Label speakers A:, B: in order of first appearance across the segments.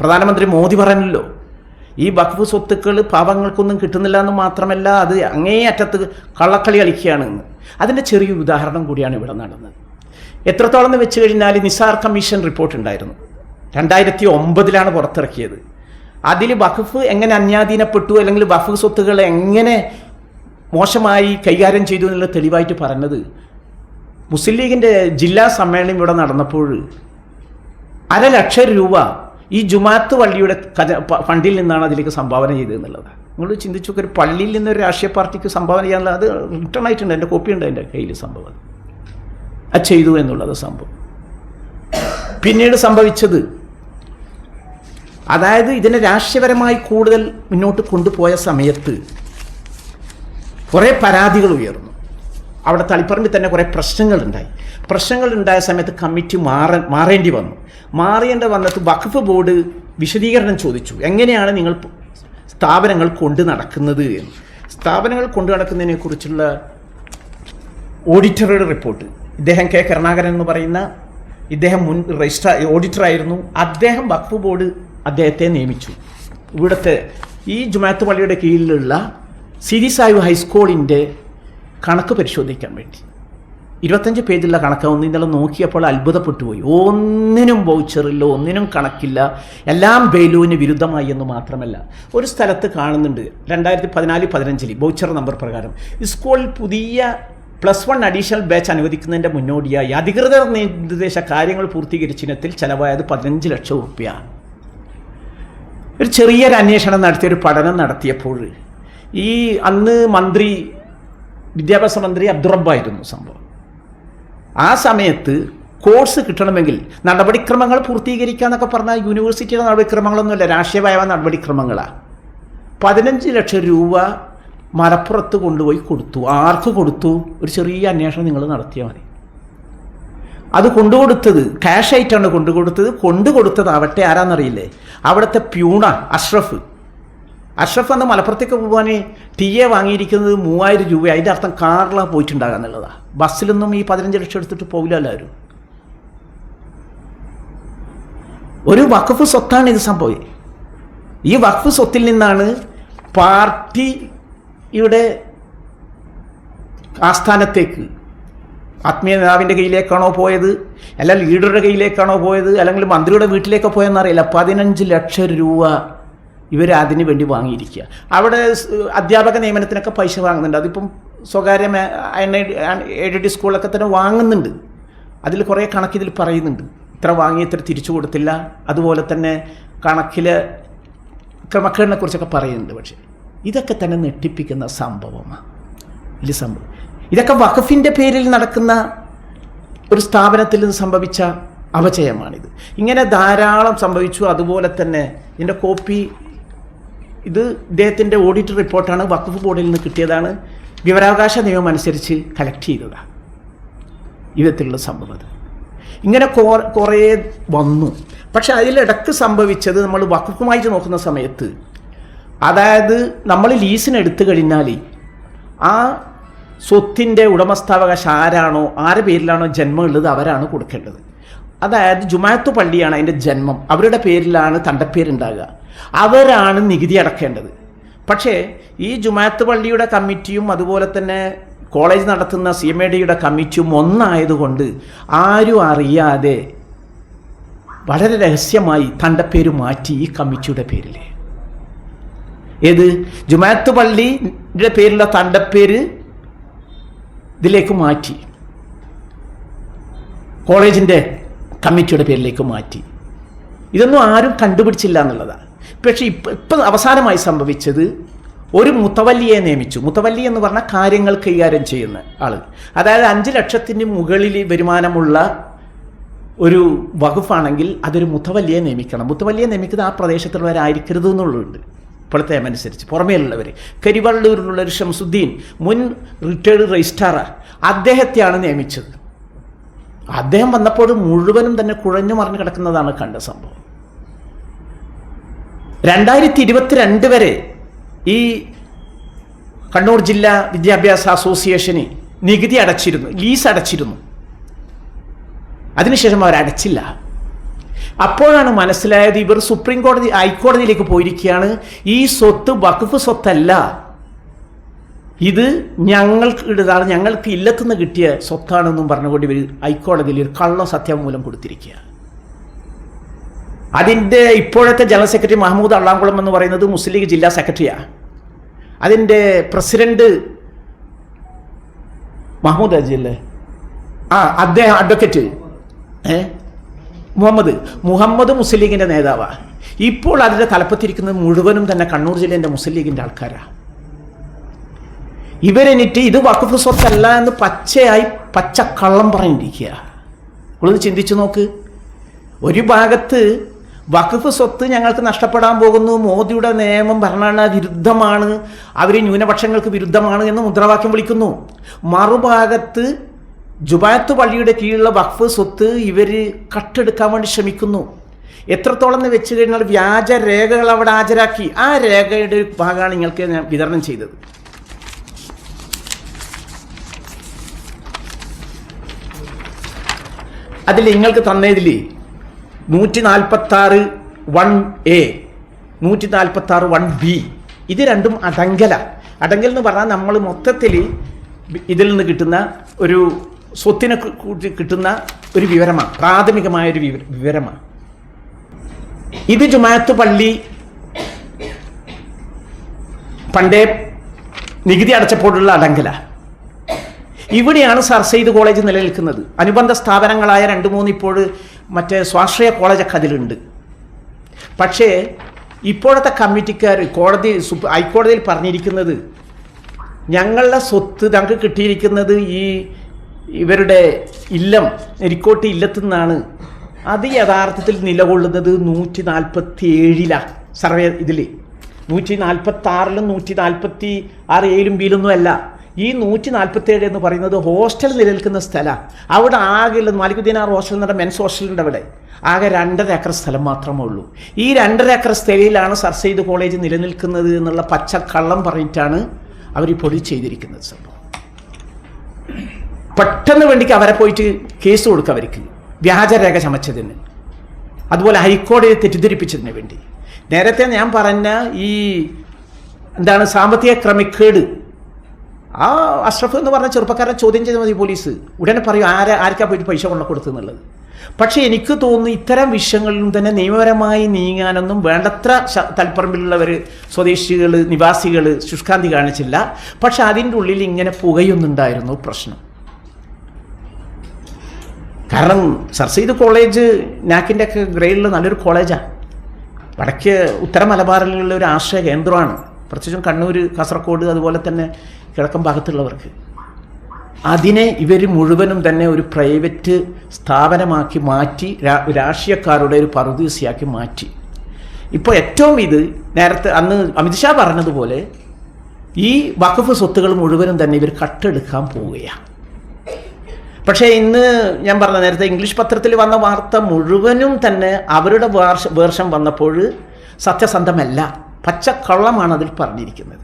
A: പ്രധാനമന്ത്രി മോദി പറഞ്ഞല്ലോ ഈ വഖഫ് സ്വത്തുക്കൾ പാവങ്ങൾക്കൊന്നും കിട്ടുന്നില്ല എന്ന് മാത്രമല്ല അത് അങ്ങേയറ്റത്ത് കള്ളക്കളി കളിക്കുകയാണ് എന്ന് അതിന്റെ ചെറിയൊരു ഉദാഹരണം കൂടിയാണ് ഇവിടെ നടന്നത്. എത്രത്തോളം എന്ന് വെച്ച് കഴിഞ്ഞാൽ നിസാർ കമ്മീഷൻ റിപ്പോർട്ട് ഉണ്ടായിരുന്നു. രണ്ടായിരത്തി ഒമ്പതിലാണ് പുറത്തിറക്കിയത്. അതിൽ വഖഫ് എങ്ങനെ അന്യാധീനപ്പെട്ടു അല്ലെങ്കിൽ വഖഫ് സ്വത്തുകൾ എങ്ങനെ മോശമായി കൈകാര്യം ചെയ്തു എന്നുള്ള തെളിവായിട്ട് പറഞ്ഞത് മുസ്ലിം ലീഗിന്റെ ജില്ലാ സമ്മേളനം ഇവിടെ നടന്നപ്പോൾ അര ലക്ഷം രൂപ ഈ ജുമാത്ത് പള്ളിയുടെ ഫണ്ടിൽ നിന്നാണ് അതിലേക്ക് സംഭാവന ചെയ്തതെന്നുള്ളത്. നിങ്ങൾ ചിന്തിച്ചു ഒരു പള്ളിയിൽ നിന്ന് ഒരു രാഷ്ട്രീയ പാർട്ടിക്ക് സംഭാവന ചെയ്യാനുള്ള അത് റിട്ടേൺ ആയിട്ടുണ്ട് എന്റെ കോപ്പി ഉണ്ട് എന്റെ കയ്യിൽ സംഭവം. അത് ചെയ്തു എന്നുള്ളത് സംഭവം. പിന്നീട് സംഭവിച്ചത് അതായത് ഇതിനെ രാഷ്ട്രീയപരമായി കൂടുതൽ മുന്നോട്ട് കൊണ്ടുപോയ സമയത്ത് കുറേ പരാതികൾ ഉയർന്നു. അവിടെ തളിപ്പറമ്പിൽ തന്നെ കുറേ പ്രശ്നങ്ങളുണ്ടായി. പ്രശ്നങ്ങൾ ഉണ്ടായ സമയത്ത് കമ്മിറ്റി മാറ മാറേണ്ടി വന്നു. മാറേണ്ടി വന്നിട്ട് വഖഫ് ബോർഡ് വിശദീകരണം ചോദിച്ചു. എങ്ങനെയാണ് നിങ്ങൾ സ്ഥാപനങ്ങൾ കൊണ്ടു നടക്കുന്നത് എന്ന്. സ്ഥാപനങ്ങൾ കൊണ്ടു നടക്കുന്നതിനെ കുറിച്ചുള്ള ഓഡിറ്ററുടെ റിപ്പോർട്ട്. ഇദ്ദേഹം കെ കരുണാകരൻ എന്ന് പറയുന്ന ഇദ്ദേഹം മുൻ രജിസ്ട്രാ ഓഡിറ്ററായിരുന്നു അദ്ദേഹം വഖഫ് ബോർഡ് അദ്ദേഹത്തെ നിയമിച്ചു. ഇവിടുത്തെ ഈ ജുമാത്ത് പള്ളിയുടെ കീഴിലുള്ള സിരി സാഹിബ് ഹൈസ്കൂളിന്റെ കണക്ക് പരിശോധിക്കാൻ വേണ്ടി. ഇരുപത്തഞ്ച് പേജുള്ള കണക്ക് ഒന്ന് ഇന്നലെ നോക്കിയപ്പോൾ അത്ഭുതപ്പെട്ടു പോയി ഒന്നിനും വൗച്ചറില്ല ഒന്നിനും കണക്കില്ല. എല്ലാം ബെയിലുവിന് വിരുദ്ധമായി എന്ന് മാത്രമല്ല ഒരു സ്ഥലത്ത് കാണുന്നുണ്ട് രണ്ടായിരത്തി പതിനാല് പതിനഞ്ചിൽ വൗച്ചർ നമ്പർ പ്രകാരം. സ്കൂളിൽ പുതിയ പ്ലസ് വൺ അഡീഷണൽ ബാച്ച് അനുവദിക്കുന്നതിന്റെ മുന്നോടിയായി അധികൃതർ നിർദ്ദേശ കാര്യങ്ങൾ പൂർത്തീകരിച്ചിനത്തിൽ ചെലവായത് പതിനഞ്ച് ലക്ഷം റുപ്യ ഒരു ചെറിയൊരു അന്വേഷണം നടത്തിയ ഒരു പഠനം നടത്തിയപ്പോൾ ഈ അന്ന് മന്ത്രി വിദ്യാഭ്യാസ മന്ത്രി അബ്ദുറബ്ബായിരുന്നു സംഭവം. ആ സമയത്ത് കോഴ്സ് കിട്ടണമെങ്കിൽ നടപടിക്രമങ്ങൾ പൂർത്തീകരിക്കുക എന്നൊക്കെ പറഞ്ഞാൽ യൂണിവേഴ്സിറ്റിയുടെ നടപടിക്രമങ്ങളൊന്നുമല്ല. രാഷ്ട്രീയമായ നടപടിക്രമങ്ങളാണ് പതിനഞ്ച് ലക്ഷം രൂപ മലപ്പുറത്ത് കൊണ്ടുപോയി കൊടുത്തു. ആർക്ക് കൊടുത്തു? ഒരു ചെറിയ അന്വേഷണം നിങ്ങൾ നടത്തിയാൽ മതി. അത് കൊണ്ടുകൊടുത്തത് ക്യാഷ് ആയിട്ടാണ് കൊണ്ടുകൊടുത്തത്. കൊണ്ടുകൊടുത്തതാവട്ടെ ആരാന്നറിയില്ലേ? അവിടുത്തെ പ്യൂണ അഷ്റഫ്. അഷ്റഫ് എന്ന മലപ്പുറത്തേക്ക് പോകാൻ ടി എ വാങ്ങിയിരിക്കുന്നത് മൂവായിരം രൂപ അതിന്റെ അർത്ഥം കാറിലാണ് പോയിട്ടുണ്ടാകുക എന്നുള്ളതാണ് ബസ്സിലൊന്നും ഈ പതിനഞ്ച് ലക്ഷം എടുത്തിട്ട് പോകില്ല എല്ലാവരും. ഒരു വഖഫ് സ്വത്താണ് ഇത് സംഭവം. ഈ വഖഫ് സ്വത്തിൽ നിന്നാണ് പാർട്ടിയുടെ ആസ്ഥാനത്തേക്ക് ആത്മീയ നേതാവിന്റെ കയ്യിലേക്കാണോ പോയത് അല്ല ലീഡറുടെ കയ്യിലേക്കാണോ പോയത് അല്ലെങ്കിൽ മന്ത്രിയുടെ വീട്ടിലേക്കോ പോയെന്നറിയില്ല. പതിനഞ്ച് ലക്ഷം രൂപ ഇവർ അതിന് വേണ്ടി വാങ്ങിയിരിക്കുക. അവിടെ അധ്യാപക നിയമനത്തിനൊക്കെ പൈസ വാങ്ങുന്നുണ്ട്. അതിപ്പം സ്വകാര്യ എയ്ഡഡ് സ്കൂളൊക്കെ തന്നെ വാങ്ങുന്നുണ്ട്. അതിൽ കുറേ കണക്കിതിൽ പറയുന്നുണ്ട്. ഇത്ര വാങ്ങി ഇത്ര തിരിച്ചു കൊടുത്തില്ല. അതുപോലെ തന്നെ കണക്കിൽ ക്രമക്കേടിനെ കുറിച്ചൊക്കെ പറയുന്നുണ്ട് പക്ഷേ. ഇതൊക്കെ തന്നെ നെട്ടിപ്പിക്കുന്ന സംഭവമാണ്. വലിയ സംഭവം. ഇതൊക്കെ വഖഫിന്റെ പേരിൽ നടക്കുന്ന ഒരു സ്ഥാപനത്തിൽ നിന്ന് സംഭവിച്ച അപചയമാണിത്. ഇങ്ങനെ ധാരാളം സംഭവിച്ചു. അതുപോലെ തന്നെ ഇതിന്റെ കോപ്പി ഇത് ഇദ്ദേഹത്തിന്റെ ഓഡിറ്റ് റിപ്പോർട്ടാണ് വഖഫ് ബോർഡിൽ നിന്ന് കിട്ടിയതാണ്. വിവരാവകാശ നിയമം അനുസരിച്ച് കളക്ട് ചെയ്തതാണ് വിധത്തിലുള്ള സംഭവം. ഇങ്ങനെ കുറേ വന്നു. പക്ഷെ അതിലിടക്ക് സംഭവിച്ചത് നമ്മൾ വഖഫുമായിട്ട് നോക്കുന്ന സമയത്ത് അതായത് നമ്മൾ ലീസിന് എടുത്തു കഴിഞ്ഞാൽ ആ സ്വത്തിന്റെ ഉടമസ്ഥാവകാശം ആരാണോ ആരുടെ പേരിലാണോ ജന്മം ഉള്ളത് അവരാണ് കൊടുക്കേണ്ടത്. അതായത് ജുമാത്തു പള്ളിയാണ് അതിന്റെ ജന്മം. അവരുടെ പേരിലാണ് തണ്ടപ്പേരുണ്ടാകുക. അവരാണ് നികുതി അടക്കേണ്ടത്. പക്ഷേ ഈ ജുമാത്ത് പള്ളിയുടെ കമ്മിറ്റിയും അതുപോലെ തന്നെ കോളേജ് നടത്തുന്ന സി എം എ ഡിയുടെ കമ്മിറ്റിയും ഒന്നായതുകൊണ്ട് ആരും അറിയാതെ വളരെ രഹസ്യമായി തന്റെ പേര് മാറ്റി ഈ കമ്മിറ്റിയുടെ പേരിൽ ഏത്? ജുമാത്ത് പള്ളിയുടെ പേരിലുള്ള തന്റെ പേര് ഇതിലേക്ക് മാറ്റി. കോളേജിന്റെ കമ്മിറ്റിയുടെ പേരിലേക്ക് മാറ്റി. ഇതൊന്നും ആരും കണ്ടുപിടിച്ചില്ല എന്നുള്ളതാണ്. പക്ഷേ ഇപ്പം ഇപ്പം അവസാനമായി സംഭവിച്ചത് ഒരു മുത്തവല്ലിയെ നിയമിച്ചു. മുത്തവല്ലി എന്ന് പറഞ്ഞാൽ കാര്യങ്ങൾ കൈകാര്യം ചെയ്യുന്ന ആൾ അതായത് അഞ്ച് ലക്ഷത്തിന് മുകളിൽ വരുമാനമുള്ള ഒരു വകുപ്പാണെങ്കിൽ അതൊരു മുത്തവല്ലിയെ നിയമിക്കണം. മുത്തവല്ലിയെ നിയമിക്കുന്നത് ആ പ്രദേശത്തുള്ളവരായിരിക്കരുത് എന്നുള്ളുണ്ട് ഇപ്പോഴത്തെ അനുസരിച്ച്. പുറമേലുള്ളവർ കരിവള്ളൂരിലുള്ള ഒരു ഷംസുദ്ദീൻ മുൻ റിട്ടയർഡ് രജിസ്ട്രാർ അദ്ദേഹത്തെയാണ് നിയമിച്ചത്. അദ്ദേഹം വന്നപ്പോൾ മുഴുവനും തന്നെ കുഴഞ്ഞു മറിഞ്ഞു കിടക്കുന്നതാണ് കണ്ട സംഭവം. രണ്ടായിരത്തി ഇരുപത്തിരണ്ട് വരെ ഈ കണ്ണൂർ ജില്ലാ വിദ്യാഭ്യാസ അസോസിയേഷന് നികുതി അടച്ചിരുന്നു ലീസ് അടച്ചിരുന്നു. അതിനുശേഷം അവർ അടച്ചില്ല. അപ്പോഴാണ് മനസ്സിലായത് ഇവർ സുപ്രീം കോടതി ഹൈക്കോടതിയിലേക്ക് പോയിരിക്കുകയാണ്. ഈ സ്വത്ത് വഖഫ് സ്വത്തല്ല. ഇത് ഞങ്ങൾക്ക് ഇടതാണ് ഞങ്ങൾക്ക് ഇല്ലത്തുനിന്ന് കിട്ടിയ സ്വത്താണെന്നും പറഞ്ഞുകൊണ്ട് ഇവർ ഹൈക്കോടതിയിൽ ഒരു കള്ള മൂലം കൊടുത്തിരിക്കുക അതിന്റെ ഇപ്പോഴത്തെ ജനറൽ സെക്രട്ടറി മഹമ്മൂദ് അള്ളാംകുളം എന്ന് പറയുന്നത് മുസ്ലിം ലീഗ് ജില്ലാ സെക്രട്ടറിയാണ് അതിന്റെ പ്രസിഡന്റ് മഹമ്മൂദ് അജി അല്ലേ? ആ അദ്ദേഹം അഡ്വക്കേറ്റ് ഏ? മുഹമ്മദ്. മുഹമ്മദ് മുസ്ലിം ലീഗിന്റെ നേതാവാണ് ഇപ്പോൾ അതിന്റെ തലപ്പത്തിരിക്കുന്നത് മുഴുവനും തന്നെ കണ്ണൂർ ജില്ലേന്റെ മുസ്ലിം ലീഗിന്റെ ആൾക്കാരാണ് ഇവരെനിറ്റ് ഇത് വഖഫ് സ്വത്തല്ല എന്ന് പച്ചയായി പച്ച കള്ളം പറഞ്ഞിരിക്കുക. നിങ്ങളൊന്ന് ചിന്തിച്ചു നോക്ക്. ഒരു ഭാഗത്ത് വഖഫ് സ്വത്ത് ഞങ്ങൾക്ക് നഷ്ടപ്പെടാൻ പോകുന്നു. മോദിയുടെ നിയമം ഭരണഘടനാ വിരുദ്ധമാണ് അവർ ന്യൂനപക്ഷങ്ങൾക്ക് വിരുദ്ധമാണ് എന്ന് മുദ്രാവാക്യം വിളിക്കുന്നു. മറുഭാഗത്ത് ജുബാത്ത് പള്ളിയുടെ കീഴിലുള്ള വഖഫ് സ്വത്ത് ഇവർ കട്ടെടുക്കാൻ വേണ്ടി ശ്രമിക്കുന്നു. എത്രത്തോളം എന്ന് വെച്ച് കഴിഞ്ഞാൽ വ്യാജ രേഖകൾ അവിടെ ഹാജരാക്കി. ആ രേഖയുടെ ഒരു ഭാഗമാണ് നിങ്ങൾക്ക് ഞാൻ വിതരണം ചെയ്തത്. അതിൽ നിങ്ങൾക്ക് തന്നതിൽ നൂറ്റി നാൽപ്പത്തി ആറ് വൺ എ. നൂറ്റി നാൽപ്പത്തി ആറ് വൺ ബി. ഇത് രണ്ടും അടങ്കല. അടങ്കൽ എന്ന് പറഞ്ഞാൽ നമ്മൾ മൊത്തത്തിൽ ഇതിൽ നിന്ന് കിട്ടുന്ന ഒരു സ്വത്തിനെ കൂട്ടി കിട്ടുന്ന ഒരു വിവരമാണ്. പ്രാഥമികമായ ഒരു വിവര- വിവരമാണ്. ഇത് ജുമാഅത്ത് പള്ളി പണ്ടേ നികുതി അടച്ചപ്പോഴുള്ള അടങ്കല. ഇവിടെയാണ് സർ സെയ്ദ് കോളേജ് നിലനിൽക്കുന്നത്. അനുബന്ധ സ്ഥാപനങ്ങളായ രണ്ട് മൂന്ന് ഇപ്പോൾ മറ്റേ സ്വാശ്രയ കോളേജൊക്കെ അതിലുണ്ട് പക്ഷേ ഇപ്പോഴത്തെ കമ്മിറ്റിക്കാർ കോടതി ഹൈക്കോടതിയിൽ പറഞ്ഞിരിക്കുന്നത് ഞങ്ങളുടെ സ്വത്ത് ഞങ്ങൾക്ക് കിട്ടിയിരിക്കുന്നത് ഈ ഇവരുടെ ഇല്ലം എരിക്കോട്ട് ഇല്ലത്തു നിന്നാണ്. അത് യഥാർത്ഥത്തിൽ നിലകൊള്ളുന്നത് നൂറ്റി നാൽപ്പത്തി ഏഴിലാണ് സർവേ ഇതിൽ നൂറ്റി നാൽപ്പത്തി ആറിലും നൂറ്റി നാൽപ്പത്തി ആറ് ഏഴിലും ബിയിലൊന്നും അല്ല. ഈ നൂറ്റി നാൽപ്പത്തി ഏഴ് എന്ന് പറയുന്നത് ഹോസ്റ്റൽ നിലനിൽക്കുന്ന സ്ഥലമാണ് അവിടെ ആകെയുള്ള മാലിക്കുദ്ദീനാർ ഹോസ്റ്റൽ പറഞ്ഞാൽ മെൻസ് ഹോസ്റ്റലുണ്ട് അവിടെ. ആകെ രണ്ടര ഏക്കർ സ്ഥലം മാത്രമേ ഉള്ളൂ. ഈ രണ്ടര ഏക്കർ സ്ഥലയിലാണ് സർ സെയ്ദ് കോളേജ് നിലനിൽക്കുന്നത് എന്നുള്ള പച്ചക്കള്ളം പറഞ്ഞിട്ടാണ് അവർ ഈ പൊടി ചെയ്തിരിക്കുന്നത് സംഭവം. പെട്ടെന്ന് വേണ്ടിക്ക് അവരെ പോയിട്ട് കേസ് കൊടുക്കുക അവർക്ക്. വ്യാജരേഖ ചമച്ചതിന്. അതുപോലെ ഹൈക്കോടതിയെ തെറ്റിദ്ധരിപ്പിച്ചതിന് വേണ്ടി. നേരത്തെ ഞാൻ പറഞ്ഞ ഈ എന്താണ് സാമ്പത്തിക ക്രമക്കേട് ആ അഷ്റഫ് എന്ന് പറഞ്ഞ ചെറുപ്പക്കാരൻ ചോദ്യം ചെയ്താൽ മതി പോലീസ്. ഉടനെ പറയും ആരെ ആർക്കാ പോയിട്ട് പൈസ കൊണ്ട കൊടുത്തെന്നുള്ളത് പക്ഷേ എനിക്ക് തോന്നുന്നു ഇത്തരം വിഷയങ്ങളിലും തന്നെ നിയമപരമായി നീങ്ങാനൊന്നും വേണ്ടത്ര തൽപ്പറമ്പിലുള്ളവർ സ്വദേശികൾ നിവാസികൾ ശുഷ്കാന്തി കാണിച്ചില്ല. പക്ഷെ അതിന്റെ ഉള്ളിൽ ഇങ്ങനെ പുകയൊന്നുണ്ടായിരുന്നു പ്രശ്നം. കാരണം സർ സെയ്ദ് കോളേജ് നാക്കിന്റെ ഒക്കെ ഗ്രേഡിൽ നല്ലൊരു കോളേജാണ് വടക്ക് ഉത്തര മലബാറിലുള്ള ഒരു ആശ്രയ കേന്ദ്രമാണ്. പ്രത്യേകിച്ചും കണ്ണൂർ കാസർഗോഡ് അതുപോലെ തന്നെ കിഴക്കൻ ഭാഗത്തുള്ളവർക്ക്. അതിനെ ഇവർ മുഴുവനും തന്നെ ഒരു പ്രൈവറ്റ് സ്ഥാപനമാക്കി മാറ്റി രാഷ്ട്രീയക്കാരുടെ ഒരു പറുദീസിയാക്കി മാറ്റി. ഇപ്പോൾ ഏറ്റവും ഇത് നേരത്തെ അന്ന് അമിത്ഷാ പറഞ്ഞതുപോലെ ഈ വഖഫ് സ്വത്തുകൾ മുഴുവനും തന്നെ ഇവർ കട്ടെടുക്കാൻ പോവുകയാണ് പക്ഷേ ഇന്ന് ഞാൻ പറഞ്ഞ നേരത്തെ ഇംഗ്ലീഷ് പത്രത്തിൽ വന്ന വാർത്ത മുഴുവനും തന്നെ അവരുടെ വേർഷം വന്നപ്പോൾ സത്യസന്ധമല്ല. പച്ചക്കള്ളമാണ് അതിൽ പറഞ്ഞിരിക്കുന്നത്.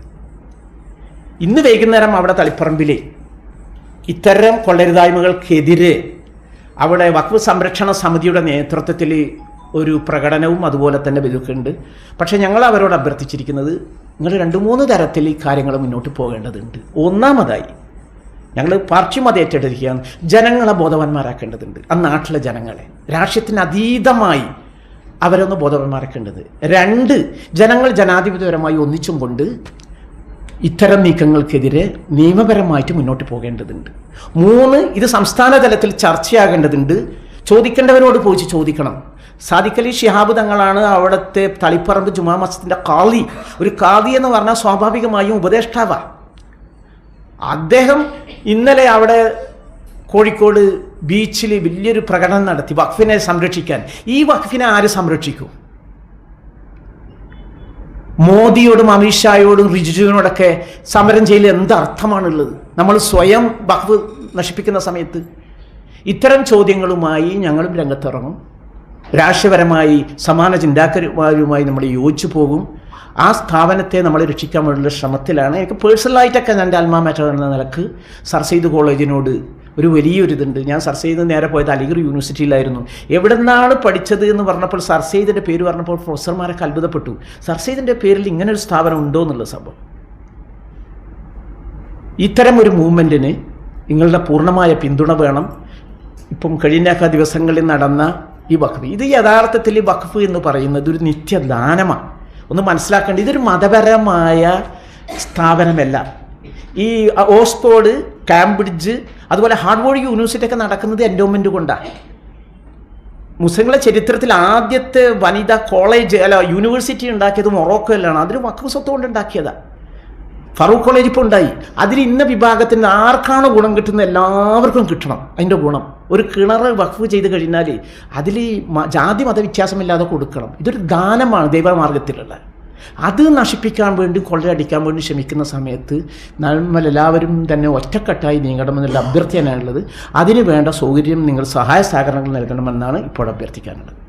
A: ഇന്ന് വൈകുന്നേരം അവിടെ തളിപ്പറമ്പിലെ ഇത്തരം കൊള്ളരുതായ്മകൾക്കെതിരെ അവിടെ വഖഫ് സംരക്ഷണ സമിതിയുടെ നേതൃത്വത്തിൽ ഒരു പ്രകടനവും അതുപോലെ തന്നെ ഇതൊക്കെയുണ്ട് പക്ഷേ ഞങ്ങൾ അവരോട് അഭ്യർത്ഥിച്ചിരിക്കുന്നത് നിങ്ങൾ രണ്ട് മൂന്ന് തരത്തിൽ ഈ കാര്യങ്ങൾ മുന്നോട്ട് പോകേണ്ടതുണ്ട്. ഒന്നാമതായി ഞങ്ങൾ പാർട്ടി മതം ഏറ്റെടുക്കുകയാണ്. ജനങ്ങളെ ബോധവാന്മാരാക്കേണ്ടതുണ്ട്. ആ നാട്ടിലെ ജനങ്ങളെ. രാഷ്ട്രീയത്തിന് അതീതമായി അവരൊന്ന് ബോധവന്മാരക്കേണ്ടത് രണ്ട് ജനങ്ങൾ ജനാധിപത്യപരമായി ഒന്നിച്ചും കൊണ്ട് ഇത്തരം നീക്കങ്ങൾക്കെതിരെ നിയമപരമായിട്ട് മുന്നോട്ട് പോകേണ്ടതുണ്ട്. മൂന്ന് ഇത് സംസ്ഥാന തലത്തിൽ ചർച്ചയാകേണ്ടതുണ്ട്. ചോദിക്കേണ്ടവരോട് പോയി ചോദിക്കണം. സാദിഖലി ഷിഹാബ് തങ്ങളാണ് അവിടുത്തെ തളിപ്പറമ്പ് ജുമാ മസ്ജിദിന്റെ കാളി ഒരു കാളി എന്ന് പറഞ്ഞാൽ സ്വാഭാവികമായും ഉപദേഷ്ടാവ. അദ്ദേഹം ഇന്നലെ അവിടെ കോഴിക്കോട് ബീച്ചിൽ വലിയൊരു പ്രകടനം നടത്തി വഖഫിനെ സംരക്ഷിക്കാൻ. ഈ വഖഫിനെ ആര് സംരക്ഷിക്കും? മോദിയോടും അമിത്ഷായോടും റിജിജുവിനോടൊക്കെ സമരം ചെയ്യൽ എന്ത് അർത്ഥമാണുള്ളത് നമ്മൾ സ്വയം വഖഫ് നശിപ്പിക്കുന്ന സമയത്ത് ഇത്തരം ചോദ്യങ്ങളുമായി ഞങ്ങളും രംഗത്തിറങ്ങും. രാഷ്ട്രീയപരമായി സമാന ചിന്താക്കരുമാരുമായി നമ്മൾ യോജിച്ചു പോകും. ആ സ്ഥാപനത്തെ നമ്മൾ രക്ഷിക്കാൻ വേണ്ടിയുള്ള ശ്രമത്തിലാണ്. എനിക്ക് പേഴ്സണലായിട്ടൊക്കെ എന്റെ അൽമാ മാറ്റർ എന്ന നിലയ്ക്ക് സർ സെയ്ദ് കോളേജിനോട് ഒരു വലിയൊരു ഇതുണ്ട് ഞാൻ സർ സെയ്ദ് നേരെ പോയത് അലിഗർ യൂണിവേഴ്സിറ്റിയിലായിരുന്നു. എവിടെ നിന്നാണ് പഠിച്ചത് എന്ന് പറഞ്ഞപ്പോൾ സർ സെയ്ദിന്റെ പേര് പറഞ്ഞപ്പോൾ പ്രൊഫസർമാരൊക്കെ അത്ഭുതപ്പെട്ടു. സർ സെയ്ദിന്റെ പേരിൽ ഇങ്ങനെ ഒരു സ്ഥാപനം ഉണ്ടോ എന്നുള്ള സംഭവം. ഇത്തരം ഒരു മൂവ്മെന്റിന് നിങ്ങളുടെ പൂർണമായ പിന്തുണ വേണം. ഇപ്പം കഴിഞ്ഞ ദിവസങ്ങളിൽ നടന്ന ഈ വഖഫ്. ഇത് യഥാർത്ഥത്തിൽ ഈ വഖഫ് എന്ന് പറയുന്നത് ഒരു നിത്യദാനമാണ്. ഒന്ന് മനസ്സിലാക്കേണ്ടത് ഇതൊരു മതപരമായ സ്ഥാപനമല്ല. ഈ ഓക്സ്ഫോർഡ് കാംബ്രിഡ്ജ് അതുപോലെ ഹാർഡ്വേർഡ് യൂണിവേഴ്സിറ്റി ഒക്കെ നടക്കുന്നത് എൻഡോമെന്റ് കൊണ്ടാണ് മുസ്ലിങ്ങളെ ചരിത്രത്തിൽ ആദ്യത്തെ വനിതാ കോളേജ് അല്ല യൂണിവേഴ്സിറ്റി ഉണ്ടാക്കിയത് മൊറോക്കോയിലാണ്. അതിന് വക്കു സ്വത്ത് കൊണ്ട് ഉണ്ടാക്കിയതാണ് ഫറൂഖ് കോളേജ് ഇപ്പോൾ ഉണ്ടായി. അതിൽ ഇന്ന വിഭാഗത്തിന് ആർക്കാണ് ഗുണം കിട്ടുന്നത്? എല്ലാവർക്കും കിട്ടണം അതിന്റെ ഗുണം. ഒരു കിണർ വഖഫ് ചെയ്ത് കഴിഞ്ഞാൽ അതിൽ ജാതി മതവ്യത്യാസമില്ലാതെ കൊടുക്കണം. ഇതൊരു ദാനമാണ് ദൈവമാർഗത്തിലുള്ള. അത് നശിപ്പിക്കാൻ വേണ്ടി കൊള്ളയടിക്കാൻ വേണ്ടി ശ്രമിക്കുന്ന സമയത്ത് നമ്മൾ എല്ലാവരും തന്നെ ഒറ്റക്കെട്ടായി നീങ്ങണമെന്നുള്ള അഭ്യർത്ഥനയാണുള്ളത്. അതിന് വേണ്ട സൗകര്യം നിങ്ങൾ സഹായ സഹകരണങ്ങൾ നൽകണമെന്നാണ് ഇപ്പോൾ അഭ്യർത്ഥിക്കാനുള്ളത്.